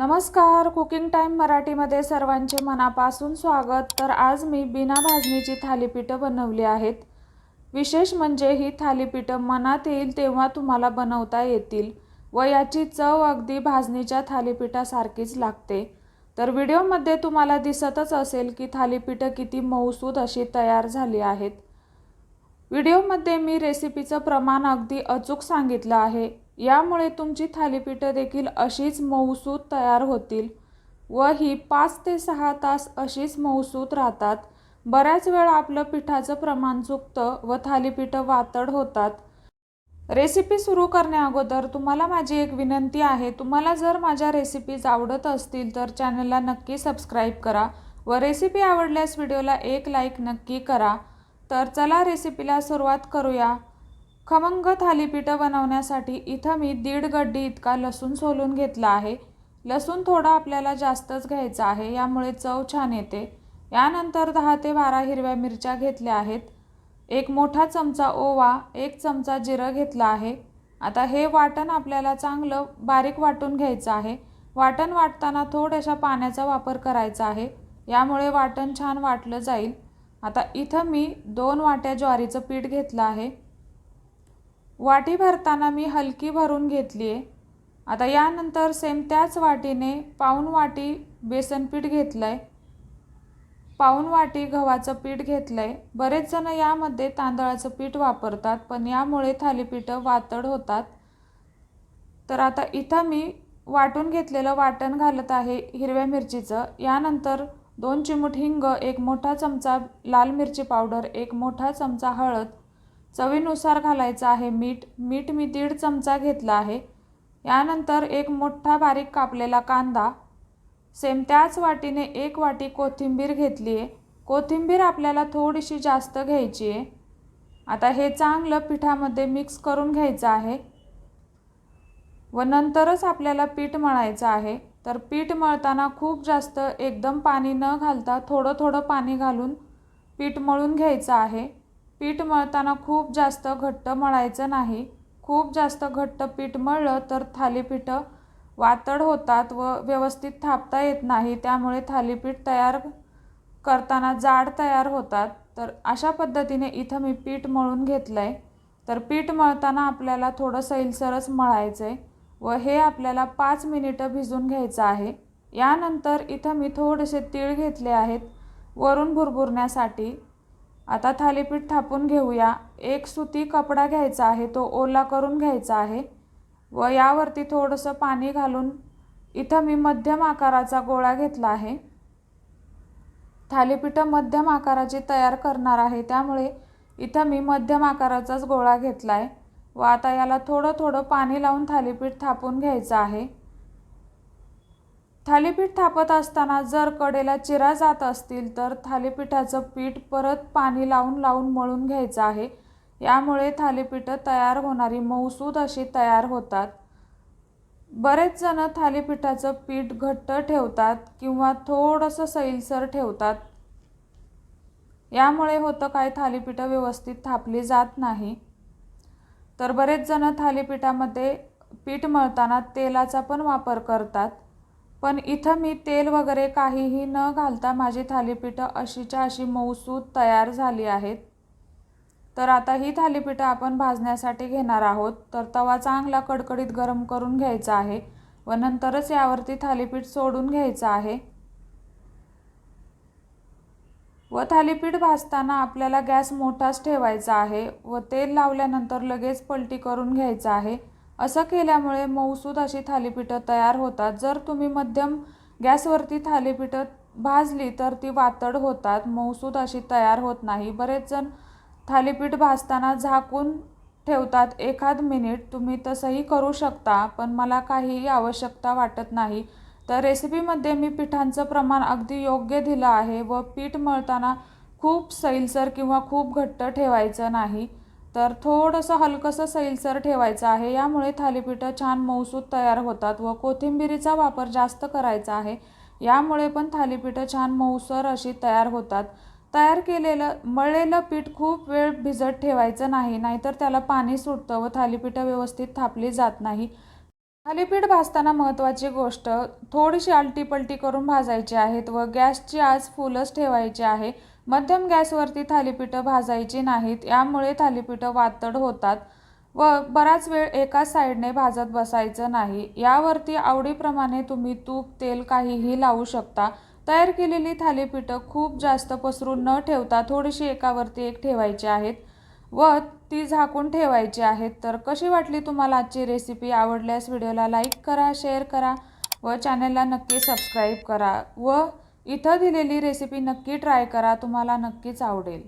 नमस्कार cooking time मराठीमध्ये सर्वांचे मनापासून स्वागत. तर आज मी बिना भाजणीची थालीपीठं बनवली आहेत. विशेष म्हणजे ही थालीपीठं मनात येईल तेव्हा तुम्हाला बनवता येतील व याची चव अगदी भाजणीच्या थालीपीठासारखीच लागते. तर व्हिडिओमध्ये तुम्हाला दिसतच असेल की थालीपीठं किती मऊसूद अशी तयार झाली आहेत. व्हिडिओमध्ये मी रेसिपीचं प्रमाण अगदी अचूक सांगितलं आहे. यामुळे तुमची थालीपीठं देखील अशीच मऊसूत तयार होतील व ही पाच ते सहा तास अशीच मऊसूत राहतात. बऱ्याच वेळा आपलं पिठाचं प्रमाण चुकतं व थालीपीठं वातड होतात. रेसिपी सुरू करण्याअगोदर तुम्हाला माझी एक विनंती आहे तुम्हाला जर माझ्या रेसिपीज आवडत असतील तर चॅनलला नक्की सबस्क्राईब करा व रेसिपी आवडल्यास व्हिडिओला एक लाईक नक्की करा. तर चला रेसिपीला सुरुवात करूया. खमंग थालीपीठं बनवण्यासाठी इथं मी दीड गड्डी इतका लसूण सोलून घेतला आहे. लसूण थोडा आपल्याला जास्तच घ्यायचा आहे यामुळे चव छान येते. यानंतर दहा ते बारा हिरव्या मिरच्या घेतल्या आहेत. एक मोठा चमचा ओवा एक चमचा जिरं घेतला आहे. आता हे वाटण आपल्याला चांगलं बारीक वाटून घ्यायचं आहे. वाटण वाटताना थोड्याशा पाण्याचा वापर करायचा आहे. यामुळे वाटण छान वाटलं जाईल. आता इथं मी दोन वाट्या ज्वारीचं पीठ घेतलं आहे. वाटी भरताना मी हलकी भरून घेतली आहे. आता यानंतर सेम त्याच वाटीने पाऊण वाटी बेसन पीठ घेतलं आहे पाऊण वाटी गव्हाचं पीठ घेतलं आहे बरेच जण यामध्ये तांदळाचं पीठ वापरतात पण यामुळे थालीपीठं वातड होतात. तर आता इथं मी वाटून घेतलेलं वाटण घालत आहे हिरव्या मिरचीचं. यानंतर दोन चिमूट हिंग एक मोठा चमचा लाल मिरची पावडर एक मोठा चमचा हळद चवीनुसार घालायचं आहे मीठ. मीठ मी दीड चमचा घेतला आहे. यानंतर एक मोठा बारीक कापलेला कांदा. सेम त्याच वाटीने एक वाटी कोथिंबीर घेतली आहे. कोथिंबीर आपल्याला थोडीशी जास्त घ्यायची आहे. आता हे चांगलं पिठामध्ये मिक्स करून घ्यायचं आहे. व नंतरच आपल्याला पीठ मळायचं आहे. तर पीठ मळताना खूप जास्त एकदम पाणी न घालता थोडं थोडं पाणी घालून पीठ मळून घ्यायचं आहे. पीठ मळताना खूप जास्त घट्ट मळायचं नाही. खूप जास्त घट्ट पीठ मळलं तर थालीपीठं वातड होतात व व्यवस्थित थापता येत नाही. त्यामुळे थालीपीठ तयार करताना जाड तयार होतात. तर अशा पद्धतीने इथं मी पीठ मळून घेतलं आहे तर पीठ मळताना आपल्याला थोडं सैलसरच मळायचं आहे व हे आपल्याला पाच मिनिटं भिजून घ्यायचं आहे. यानंतर इथं मी थोडेसे तीळ घेतले आहेत. वरून भुरभुरण्यासाठी आता थालीपीठ थापून घेऊया. एक सुती कपडा घ्यायचा आहे तो ओला करून घ्यायचा आहे. व यावरती थोडंसं पाणी घालून इथं मी मध्यम आकाराचा गोळा घेतला आहे. थालीपीठं मध्यम आकाराची तयार करणार आहे त्यामुळे इथं मी मध्यम आकाराचाच गोळा घेतला आहे व आता याला थोडं थोडं पाणी लावून थालीपीठ थापून घ्यायचं आहे. थालीपीठ थापत असताना जर कडेला चिरा जात असतील तर थालीपीठाचं पीठ परत पाणी लावून लावून मळून घ्यायचं आहे. यामुळे थालीपीठं तयार होणारी मऊसूद अशी तयार होतात. बरेच जण थालीपीठाचं पीठ घट्ट ठेवतात किंवा थोडंसं सैलसर ठेवतात. यामुळे होतं काय? थालीपीठं व्यवस्थित थापली जात नाही. तर बरेच जण थालीपीठामध्ये पीठ मळताना तेलाचा पण वापर करतात. पण इथं मी तेल वगैरे काहीही न घालता माझी थालीपीठं अशीच्या अशी मऊसूद तयार झाली आहेत. तर आता ही थालीपीठं आपण भाजण्यासाठी घेणार आहोत. तर तवा चांगला कडकडीत गरम करून घ्यायचा आहे व नंतरच यावरती थालीपीठ सोडून घ्यायचं आहे. व थालीपीठ भाजताना आपल्याला गॅस मोठाच ठेवायचा आहे व तेल लावल्यानंतर लगेच पलटी करून घ्यायचं आहे. असं केल्यामुळे मऊसूद अशी थालीपीठं तयार होतात. जर तुम्ही मध्यम गॅसवरती थालीपीठं भाजली तर ती वातड होतात. मऊसूद अशी तयार होत नाही. बरेच जण थालीपीठ भाजताना झाकून ठेवतात. एखाद मिनिट तुम्ही तसंही करू शकता पण मला काहीही आवश्यकता वाटत नाही. तर रेसिपीमध्ये मी पिठांचं प्रमाण अगदी योग्य दिलं आहे व पीठ मळताना खूप सैलसर किंवा खूप घट्ट ठेवायचं नाही. तर थोडंसं हलकंसं सैलसर ठेवायचं आहे. यामुळे थालीपीठं छान मऊसूद तयार होतात व कोथिंबिरीचा वापर जास्त करायचा आहे. यामुळे पण थालीपीठं छान मऊसर अशी तयार होतात. तयार केलेलं मळलेलं पीठ खूप वेळ भिजत ठेवायचं नाही नाहीतर त्याला पाणी सुटतं व थालीपीठं व्यवस्थित थापली जात नाही. थालीपीठ भाजताना महत्त्वाची गोष्ट थोडीशी आलटीपलटी करून भाजायची आहेत व गॅसची आज फुलच ठेवायची आहे. मध्यम गॅसवरती थालीपीठं भाजायची नाहीत यामुळे थालीपीठं वातड होतात व बराच वेळ एका साईडने भाजत बसायचं नाही. यावरती आवडीप्रमाणे तुम्ही तूप तेल काहीही लावू शकता. तयार केलेली थालीपीठं खूप जास्त पसरून न ठेवता थोडीशी एकावरती एक ठेवायची आहेत व ती झाकून ठेवायची आहेत. तर कशी वाटली तुम्हाला आजची रेसिपी? आवडल्यास व्हिडिओला लाईक करा शेअर करा व चॅनलला नक्की सबस्क्राईब करा व इथं दिलेली रेसिपी नक्की ट्राय करा तुम्हाला नक्कीच आवडेल.